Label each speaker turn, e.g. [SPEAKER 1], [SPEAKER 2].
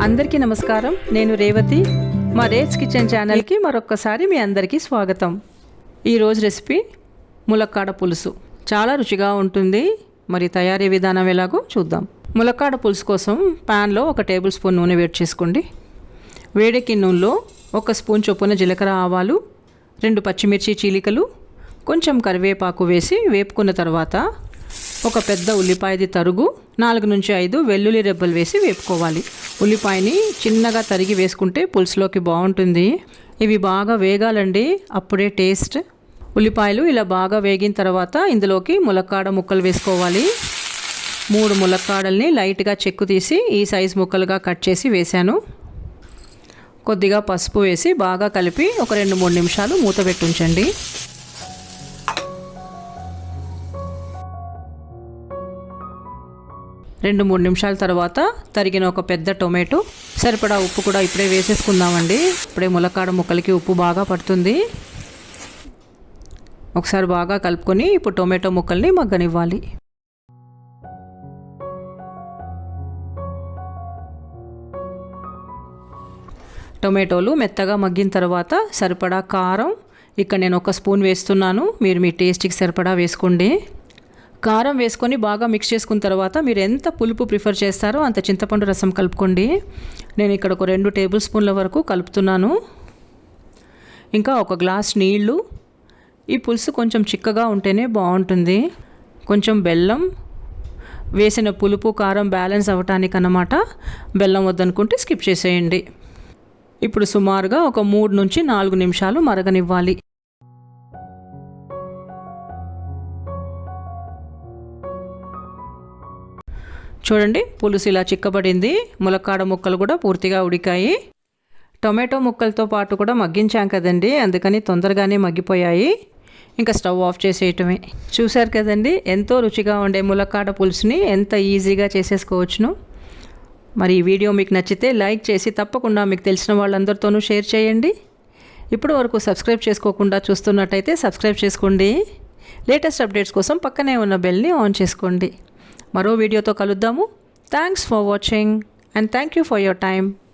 [SPEAKER 1] అందరికీ నమస్కారం. నేను రేవతి. మా రేట్స్ కిచెన్ ఛానల్కి మరొక్కసారి మీ అందరికీ స్వాగతం. ఈరోజు రెసిపీ ములక్కాడ పులుసు. చాలా రుచిగా ఉంటుంది. మరి తయారీ విధానం ఎలాగో చూద్దాం. ములక్కాడ పులుసు కోసం ప్యాన్లో ఒక టేబుల్ స్పూన్ నూనె వేడి చేసుకోండి. వేడెక్కిన నూనెలో ఒక స్పూన్ చొప్పున జీలకర్ర ఆవాలు రెండు పచ్చిమిర్చి చీలికలు కొంచెం కరివేపాకు వేసి వేపుకున్న తర్వాత ఒక పెద్ద ఉల్లిపాయది తరుగు నాలుగు నుంచి ఐదు వెల్లుల్లి రెబ్బలు వేసి వేపుకోవాలి. ఉల్లిపాయని చిన్నగా తరిగి వేసుకుంటే పులుసులోకి బాగుంటుంది. ఇవి బాగా వేగాలండి. అప్పుడే టేస్ట్. ఉల్లిపాయలు ఇలా బాగా వేగిన తర్వాత ఇందులోకి ములక్కాడ ముక్కలు వేసుకోవాలి. మూడు ములక్కాడల్ని లైట్గా చెక్కు తీసి ఈ సైజ్ ముక్కలుగా కట్ చేసి వేశాను. కొద్దిగా పసుపు వేసి బాగా కలిపి ఒక రెండు మూడు నిమిషాలు మూత పెట్టి రెండు మూడు నిమిషాల తర్వాత తరిగిన ఒక పెద్ద టొమాటో. సరిపడా ఉప్పు కూడా ఇప్పుడే వేసేసుకుందామండి. ఇప్పుడే ములక్కాడ ముక్కలకి ఉప్పు బాగా పడుతుంది. ఒకసారి బాగా కలుపుకొని ఇప్పుడు టొమాటో ముక్కల్ని మగ్గనివ్వాలి. టొమాటోలు మెత్తగా మగ్గిన తర్వాత సరిపడా కారం. ఇక్కడ నేను ఒక స్పూన్ వేస్తున్నాను. మీరు మీ టేస్ట్కి సరిపడా వేసుకోండి. కారం వేసుకొని బాగా మిక్స్ చేసుకున్న తర్వాత మీరు ఎంత పులుపు ప్రిఫర్ చేస్తారో అంత చింతపండు రసం కలుపుకోండి. నేను ఇక్కడ ఒక రెండు టేబుల్ స్పూన్ల వరకు కలుపుతున్నాను. ఇంకా ఒక గ్లాస్ నీళ్ళు. ఈ పులుసు కొంచెం చిక్కగా ఉంటేనే బాగుంటుంది. కొంచెం బెల్లం. వేసిన పులుపు కారం బ్యాలెన్స్ అవ్వటానికి అన్నమాట బెల్లం వద్దనుకుంటే స్కిప్ చేసేయండి. ఇప్పుడు సుమారుగా ఒక మూడు నుంచి నాలుగు నిమిషాలు మరగనివ్వాలి. చూడండి పులుసు ఇలా చిక్కబడింది. ములక్కాడ ముక్కలు కూడా పూర్తిగా ఉడికాయి. టొమాటో ముక్కలతో పాటు కూడా మగ్గించాం కదండి అందుకని తొందరగానే మగ్గిపోయాయి. ఇంకా స్టవ్ ఆఫ్ చేసేయటమే. చూశారు కదండి ఎంతో రుచిగా ఉండే ములక్కాడ పులుసుని ఎంత ఈజీగా చేసేసుకోవచ్చును. మరి ఈ వీడియో మీకు నచ్చితే లైక్ చేసి తప్పకుండా మీకు తెలిసిన వాళ్ళందరితోనూ షేర్ చేయండి. ఇప్పటి వరకు సబ్స్క్రైబ్ చేసుకోకుండా చూస్తున్నట్టయితే సబ్స్క్రైబ్ చేసుకోండి. లేటెస్ట్ అప్డేట్స్ కోసం పక్కనే ఉన్న బెల్ని ఆన్ చేసుకోండి. మరో వీడియోతో కలుద్దాము. Thanks for watching and thank you for your time